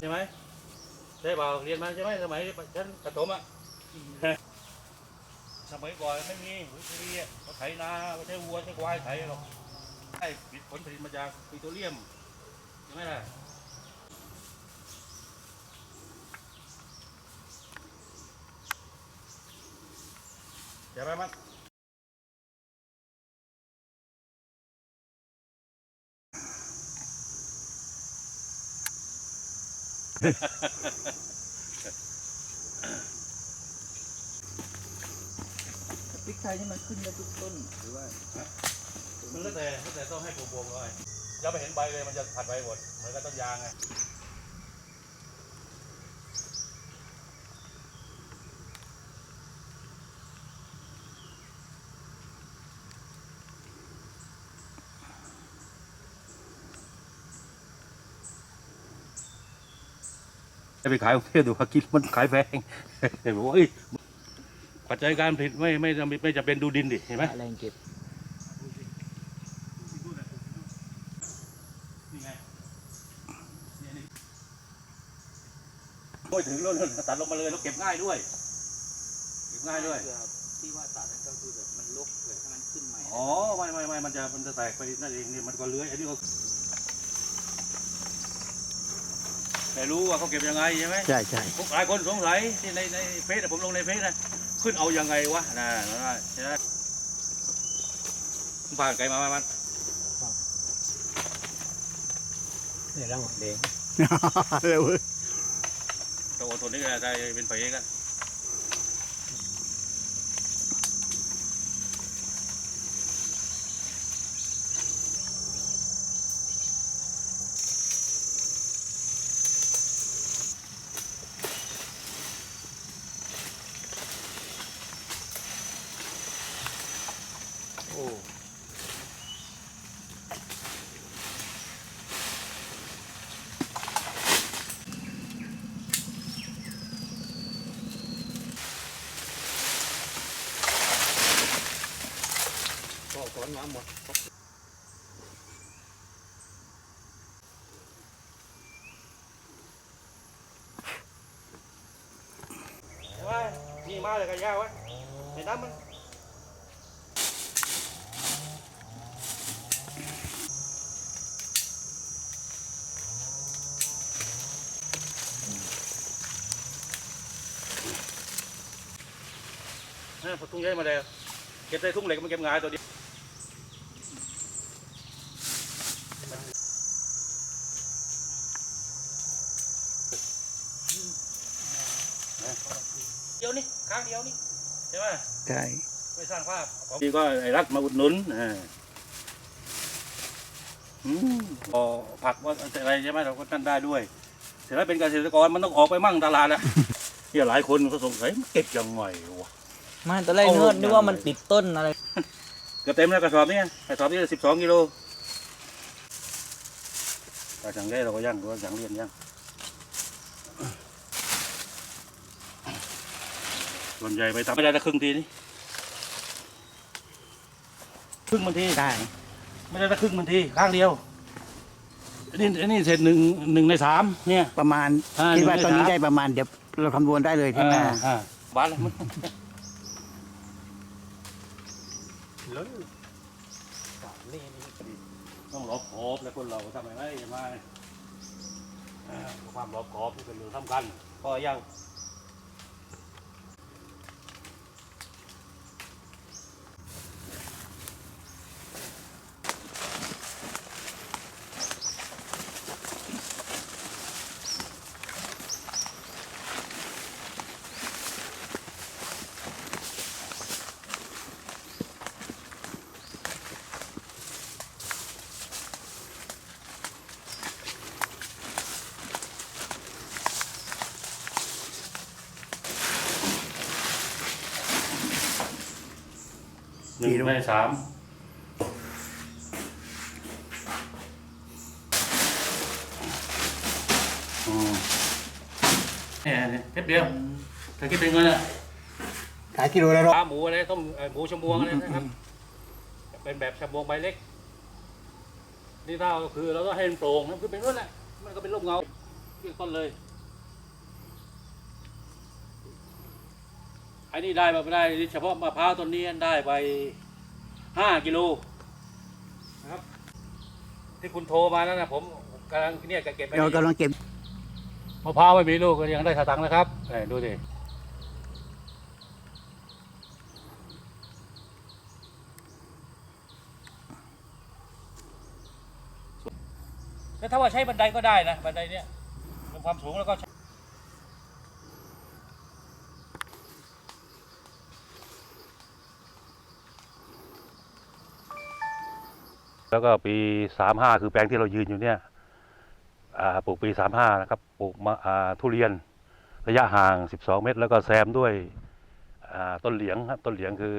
ใช่ไหมได้เปล่าเรียนมาใช่ไหมสมัยฉันประถมอะสมัยก่อนไม่มีวิธีอะเขาไถนาเขาใช้วัวใช้ควายไถหรอกไอ้ผลผลิตมาจากปิโตรเลียมใช่ไหมล่ะเดี๋ยวไปมั้ง พริกไทยนี่มันขึ้นได้ทุกต้นหรือว่ามันแล้วแต่แล้วแต่ต้องให้ผมวงเลยอย่าไปเห็นใบเลยมันจะผัดใบหมดเหมือนกับต้นยางไง ไปขายกรุงเทพดูว่ากินมันขายแพงบอกว่าเอ้ยปัจจัยการผลิตไม่ไม่ไม่ไม่จะเป็นดูดินดิเห็นไหมแรงเก็บนี่ไงโอ้ยถึงแล้วเลยตัดลงมาเลยแล้วเก็บง่ายด้วยเก็บง่ายด้วยที่ว่าตัดนั่นก็คือแบบมันลกเลยถ้ามันขึ้นใหม่อ๋อไม่ไม่ไม่มันจะมันจะแตกไปนั่นเองนี่มันก็เลื้อยอันนี้ก็ แต่รู้ว่าเขาเก็บยังไงใช่ไหมใช่ใช่ผมหลายคนสงสัยที่ในในเฟซอะผมลงในเฟซนะขึ้นเอายังไงวะนะนะใช่ไหมมึงพาไกลมาไหมมันเนี่ยร่างแดงเร็วตัวอดทนนี่ก็ได้เป็นไฟกัน ก็ถอนมาหมดว่านี่มาเลยกันยาวไว้ในน้ำมันนี่พอทุ่งใหญ่มาแล้วเก็บได้ทุ่งเหล็กมันเก็บงายตัวเดียวเดียวนี่ ข้างเดียวนี่ใช่ไหมใช่ไม่สร้างภาพนี่ก็ไอ้รัฐมาอุดหนุนอ่าอืมพอผักว่าอะไรใช่ไหมเราก็นั่นได้ด้วย เสร็จแล้วเป็นเกษตรกรมันต้องออกไปมั่งตลาดอะเนี่ยหลายคนก็สงสัยมันเก็บยังไงวะไม่ตอนแรกเอานึกว่าลงนึกว่ายังไงมันติดต้นอะไรเกือบเต็มแล้วกระสอบเนี้กระสอบนี้สิบสองกิโลกระสังได้เราก็ย่างก็สังเรียนย่าง ส่วนใหญ่ไปทำไม่ได้ละครึ่งทีนี่ครึ่งมันทีได้ไม่ได้ละครึ่งมันทีข้างเดียวอันนี้อันนี้เสร็จหนึ่งหนึ่งในสามเนี่ย ประมาณอ่าคิดว่าหนึ่งในตอนนี้สาม ได้ประมาณเดี๋ยวเราคำนวณได้เลยใช่ไหมอ่าอ่าบ้านเลยมันต้องรอบขอบแล้วคนเราทำไมไม่ไมาความรอบขอบนี่เป็นเรื่องสำคัญก็ยัง หนึ่งในสามอืมเนี่ยเนี่ยเทปเดียวถ้าคิดเป็นเงินอะขายกิโลละร้อยขาหมูอะไรต้มเอ่อหมูชมวงอะไรนะครับ เป็นแบบชมวงใบเล็ก นี่ถ้าเอาคือเราต้องให้มันโปร่งนะคือเป็นนู่นแหละมันก็เป็นร่มเงาเรียกต้นเลย ไอ้นี่ได้มาไม่ได้ เฉพาะมะพร้าวต้นนี้ได้ไปห้ากิโลนะครับ ที่คุณโทรมาแล้วนะผมกำลังเนี่ยเก็บไปเรากำลังเก็บมะพร้าวไม่มีลูกก็ยังได้สตังค์นะครับเอ้ยดูดิแล้วถ้าว่าใช้บันไดก็ได้นะบันไดเนี้ยลงความสูงแล้วก็ แล้วก็ปีสามห้าคือแปลงที่เรายืนอยู่เนี่ยปลูกปีสามห้านะครับปลูกมาทุเรียนระยะห่าง 12 เมตร แล้วก็แซมด้วยต้นเหลียงครับต้นเหลียงคือ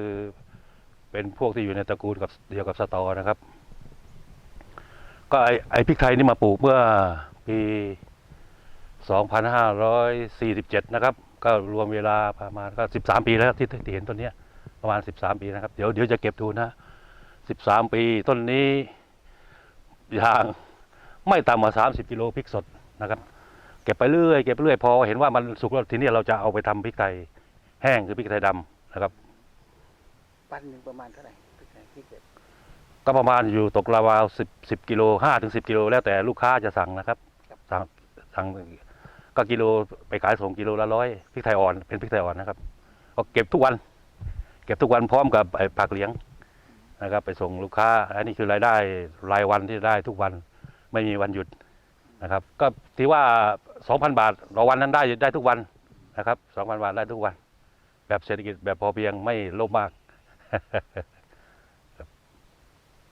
เป็นพวกที่อยู่ในตระกูลกับเดียวกับสตอนะครับ ก็ไอไอพริกไทยนี่มาปลูกเมื่อปี 2547 นะครับ ก็รวมเวลาประมาณก็ 13 ปีแล้วที่ที่เห็นต้นนี้ประมาณ 13 ปีนะครับ เดี๋ยวเดี๋ยวจะเก็บดูนะ 13 ปี ต้นนี้ยางไม่ต่ำกว่าสามสิบกิโลพริกสดนะครับ เก็บไปเรื่อยเก็บไปเรื่อยพอเห็นว่ามันสุกแล้วทีนี้เราจะเอาไปทำพริกไทยแห้งคือพริกไทยดำนะครับปันหนึ่งประมาณเท่าไหร่ที่เก็บก็ประมาณอยู่ตกราวๆสิบสิบกิโลห้าถึงสิบกิโลแล้วแต่ลูกค้าจะสั่งนะครับ สั่งสั่งก็กิโลไปขายส่งกิโลละร้อยพริกไทยอ่อนเป็นพริกไทยอ่อนนะครับก็เก็บทุกวัน เก็บทุกวันพร้อมกับไอ้ผักเลี้ยง นะครับ ไปส่งลูกค้า อันนี้คือรายได้รายวันที่ได้ทุกวันไม่มีวันหยุดนะครับ ก็ถือว่าสองพันบาทต่อวันนั้นได้ได้ทุกวันนะครับสองพันบาทได้ทุกวัน แบบเศรษฐกิจแบบพอเพียงไม่โลภมาก